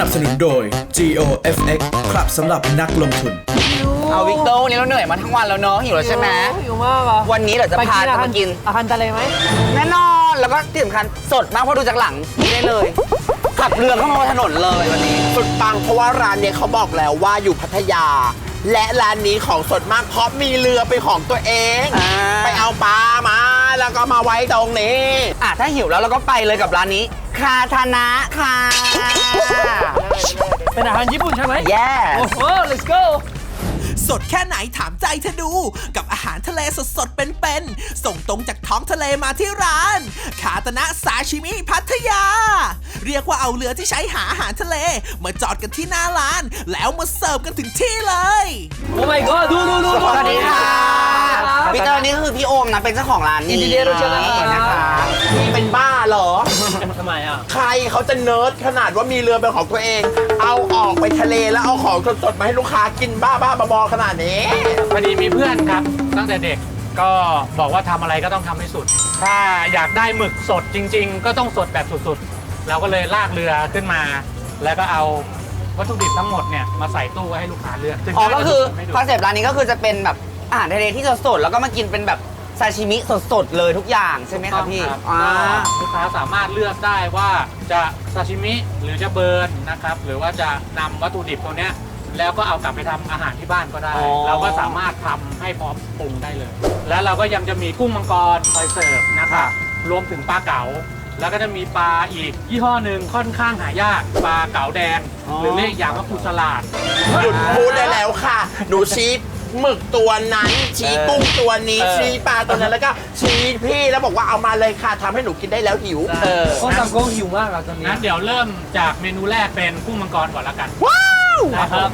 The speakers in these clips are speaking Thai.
นับสนุนโดย GOFX ครับสำหรับนักลงทุน เอาวิกเตอร์วันนี้เราเหนื่อยมาทั้งวันแล้วเนาะหิวแล้วใช่ไหมหิวมากอะวันนี้เดี๋ยวจะพาจะมากิน อาหารทะเลไหมแน่นอนแล้วก็ที่สำคัญสดมากเพราะดูจากหลังนี่ได้เลยขับเรือเข้ามาบนถนนเลยวันนี้ สุดปังเพราะว่าร้านเนี้ยเขาบอกแล้วว่าอยู่พัทยา และร้านนี้ของสดมากเพราะมีเรือเป็นของตัวเอง อ่า ไปเอาปลามา แล้วก็มาไว้ตรงนี้ อะถ้าหิวแล้วเราก็ไปเลยกับร้านนี้ คาทานะค่ะ เป็นอาหารญี่ปุ่นใช่ไหม yes โอ้โห let's go สดแค่ไหนถามใจเธอดู กับอาหารทะเลสดๆเป็นๆส่งตรงจากท้องทะเลมาที่ร้านคาตนะซาชิมิพัทยา เรียกว่าเอาเรือที่ใช้หาอาหารทะเล มาจอดกันที่หน้าร้าน แล้วมาเสิร์ฟกันถึงที่เลย โอ้ my god ดูดูดูสวัสดีค่ะ พี่เตอร์นี่ก็คือพี่โอมนะ เป็นเจ้าของร้านนี้ยินดีได้รู้จักนะครับนะคะนี่เป็นบ้าเหรอ ทำไมอะ ใครเขาจะเนิร์ดขนาดว่ามีเรือเป็นของตัวเอง เอาออกไปทะเลแล้วเอาของสดๆมาให้ลูกค้ากินบ้าบ้าๆบอๆขนาดนี้ พอดีมีเพื่อนครับ ตั้งแต่เด็กก็บอกว่าทำอะไรก็ต้องทำให้สุด ถ้าอยากได้หมึกสดจริง ๆ ก็ต้องสดแบบสุดๆ เราก็เลยลากเรือขึ้นมา แล้วก็เอาวัตถุดิบทั้งหมดเนี่ยมาใส่ตู้ไว้ให้ลูกค้าเลือกซึ่งอ๋อก็คือไม่ดุคอนเซปต์ร้านนี้ก็คือจะเป็นแบบ อาหารทะเลที่สดๆแล้วก็มากินเป็นแบบซาชิมิสดๆเลยทุกอย่างใช่ไหมครับพี่ครับอ่าก็ลูกค้าสามารถเลือกได้ว่าจะซาชิมิหรือจะเบิร์นนะครับ หรือว่าจะนำวัตถุดิบตัวเนี้ยแล้วก็เอากลับไปทำอาหารที่บ้านก็ได้ อ๋อ เราก็สามารถทำให้พร้อมปรุงได้เลย แล้วเราก็ยังจะมีกุ้งมังกรคอยเสิร์ฟนะครับรวมถึงปลาเก๋าแล้วก็จะมีปลาอีกยี่ห้อหนึ่งค่อนข้างหายากปลาเก๋าแดง หรือเรียกอย่างว่าปูฉลาด หยุดพูดได้แล้วค่ะ หนูชี้ หมึกตัวนั้น ชี้กุ้งตัวนี้เออชี้ปลาตัวนั้นแล้วก็ชี้พี่แล้วบอกว่าเอามาเลยค่ะทำให้หนูกินได้แล้วหิวเออ คนต่างก็หิวมากอะตอนนี้ งั้นเดี๋ยวเริ่มจากเมนูแรกเป็นกุ้งมังกรก่อนละกันว้าว นะครับ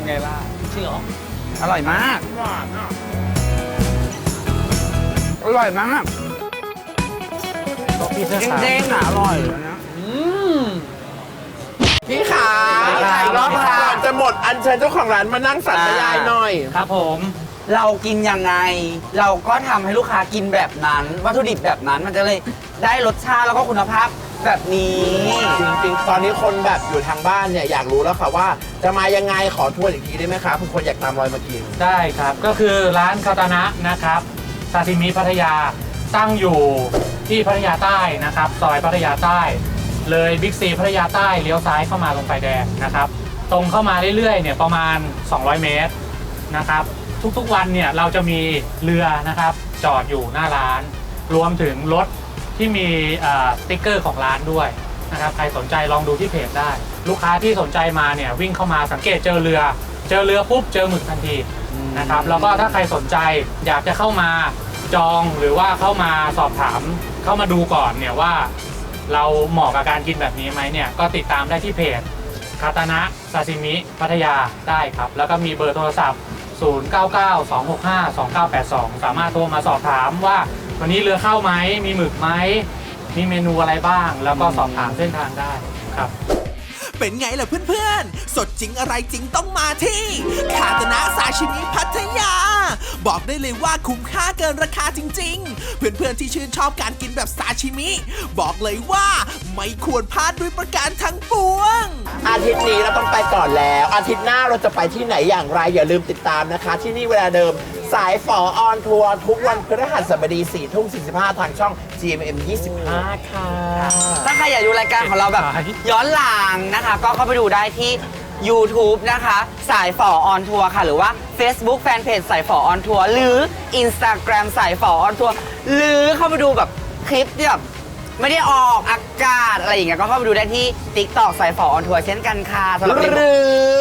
เป็นไงล่ะ จริงเหรออร่อยมากอร่อยมากพี่เสื้อเขาวด้งๆอะอร่อยเลยนะ อืม พี่ขาครับ รอบก่อนจะหมดอันเชิญเจ้าของร้านมานั่งสันทยายหน่อย ครับผม เรากินยังไง เราก็ทำให้ลูกค้ากินแบบนั้น วัตถุดิบแบบนั้นมันจะเลยได้รสชาติแล้วก็คุณภาพ แบบนี้จริงๆ ตอนนี้คนแบบอยู่ทางบ้านเนี่ยอยากรู้แล้วค่ะว่า จะมายังไงขอทวนอีกทีได้ไหมครับคุณคนอยากตามรอยมากิน ได้ครับก็คือร้านคาตานะนะครับซาซิมิพัทยาตั้งอยู่ที่พัทยาใต้นะครับ ซอยพัทยาใต้ เลยบิ๊กซีพัทยาใต้เลี้ยวซ้ายเข้ามาลงไฟแดงนะครับ ตรงเข้ามาเรื่อยๆเนี่ยประมาณ 200 เมตรนะครับ ทุกๆวันเนี่ยเราจะมีเรือนะครับจอดอยู่หน้าร้าน รวมถึงรถ ที่มีเอ่อสติ๊กเกอร์ของร้านด้วยนะครับใครสนใจลองดูที่เพจได้ ลูกค้าที่สนใจมาเนี่ยวิ่งเข้ามาสังเกตเจอเรือ เจอเรือปุ๊บเจอหมึกทันทีนะครับแล้วก็ถ้าใครสนใจอยากจะเข้ามาจองหรือว่าเข้ามาสอบถาม เข้ามาดูก่อนเนี่ยว่าเราเหมาะกับการกินแบบนี้ไหมเนี่ยก็ติดตามได้ที่เพจคาตานะซาซิมิพัทยาได้ครับ แล้วก็มีเบอร์โทรศัพท์ 0992652982 สามารถโทรมาสอบถามว่า วันนี้เรือเข้าไหมมีหมึกไหมมีเมนูอะไรบ้าง แล้วก็สอบถามเส้นทางได้ครับ เป็นไงล่ะเพื่อนๆ สดจริงอะไรจริงต้องมาที่คาตนะซาชิมิพัทยา บอกได้เลยว่าคุ้มค่าเกินราคาจริง ๆ เพื่อนๆที่ชื่นชอบการกินแบบซาชิมิ บอกเลยว่าไม่ควรพลาดด้วยประการทั้งปวง ก่อนแล้ว อาทิตย์หน้าเราจะไปที่ไหนอย่างไร อย่าลืมติดตามนะคะ ที่นี่เวลาเดิมสายฝอออนทัวร์ทุกวันพฤหัสบดี4ทุ่ม45 ทางช่อง GMM 25 ค่ะ ถ้าใครอยากดูรายการของเราแบบใช่ย้อนหลังนะคะ ก็เข้าไปดูได้ที่ YouTube นะคะ สายฝอออนทัวร์ค่ะ หรือว่า Facebook Fanpage สายฝอออนทัวร์หรือ Instagram สายฝอออนทัวร์หรือเข้าไปดูแบบคลิปที่แบบ ไม่ได้ออกอากาศอะไรอย่างเงี้ยก็เข้าไปดูได้ที่ TikTok สายฝอออนทัวร์เช่นกันค่ะสำหรับวันหนี้รื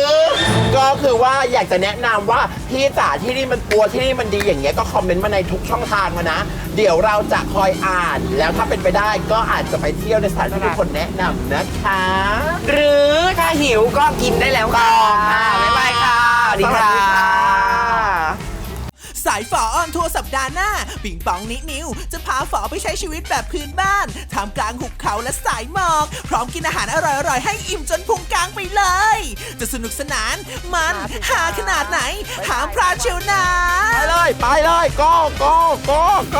อ ก็คือว่าอยากจะแนะนำว่าพี่จ๋าที่นี่มันปัวที่นี่มันดีอย่างเงี้ยก็คอมเมนต์มาในทุกช่องทางมานะ เดี๋ยวเราจะคอยอ่าน แล้วถ้าเป็นไปได้ก็อาจจะไปเที่ยวในสถานที่ที่คนแนะนำนะคะ หรือถ้าหิวก็กินได้แล้วค่ะบ๊ายบายค่ะสวัสดีค่ะ สายฝอออนทัวร์สัปดาห์หน้า ปิงปองนิดนิว จะพาฝอไปใช้ชีวิตแบบพื้นบ้านท่ามกลางหุบเขาและสายหมอก พร้อมกินอาหารอร่อยๆ ให้อิ่มจนพุงกลางไปเลย จะสนุกสนานมันหาขนาดไหน หามพลาดเชียวนะไปเลยไปเลย go go go go